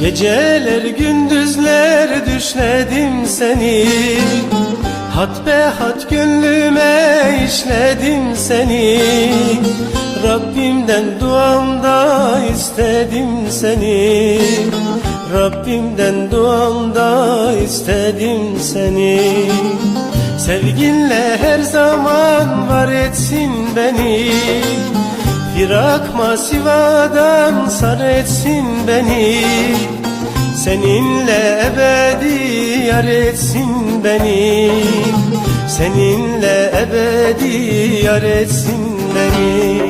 Geceler gündüzler düşledim seni. Hat be hat gönlüme işledim seni. Rabbimden duamda istedim seni. Rabbimden duamda istedim seni. Sevginle her zaman var etsin beni Firakma sivadan sar etsin beni. Seninle ebedi yar etsin beni. Seninle ebedi yar etsin beni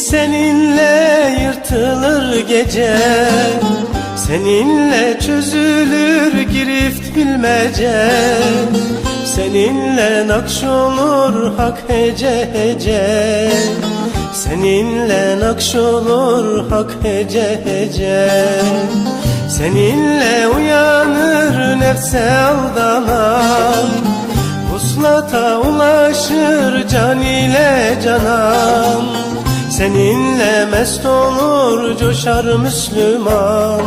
seninle yırtılır gece. Seninle çözülür girift bilmece. Seninle nakş olur hak hece hece. Seninle nakş olur hak hece hece. Seninle uyanır nefse aldanan. Vuslata ulaşır can ile canan Seninle mest olur coşar Müslüman.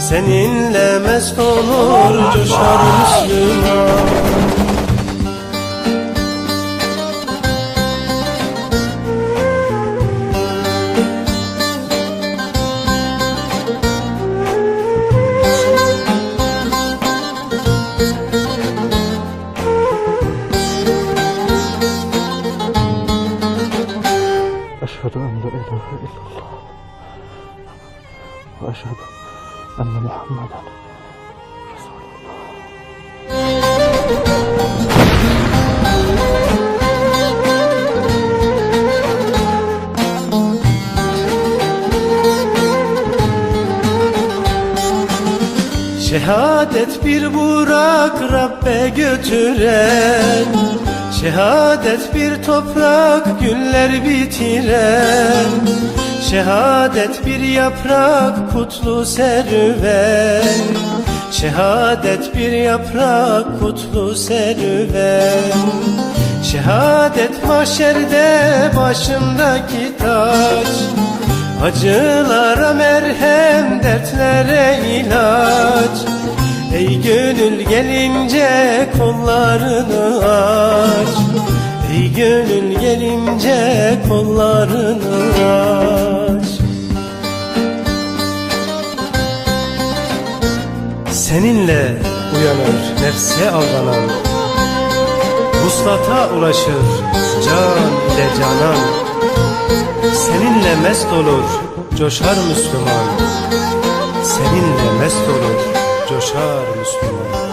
Seninle mest olur coşar Müslüman ilahe illallah ve eşhedü enne Muhammeden Şehadet bir burak Rabbe götüren. Şehadet bir toprak güller bitiren. Şehadet bir yaprak kutlu serüven. Şehadet bir yaprak kutlu serüven. Şehadet mahşerde başındaki taç Acılara merhem, dertlere ilaç. Ey gönül gelince kollarını aç Ey gönül gelince kollarını aç. Seninle uyanır nefse aldanan Vuslata ulaşır can ile canan. Seninle mest olur coşar Müslüman. Seninle mest olur coşar Müslüman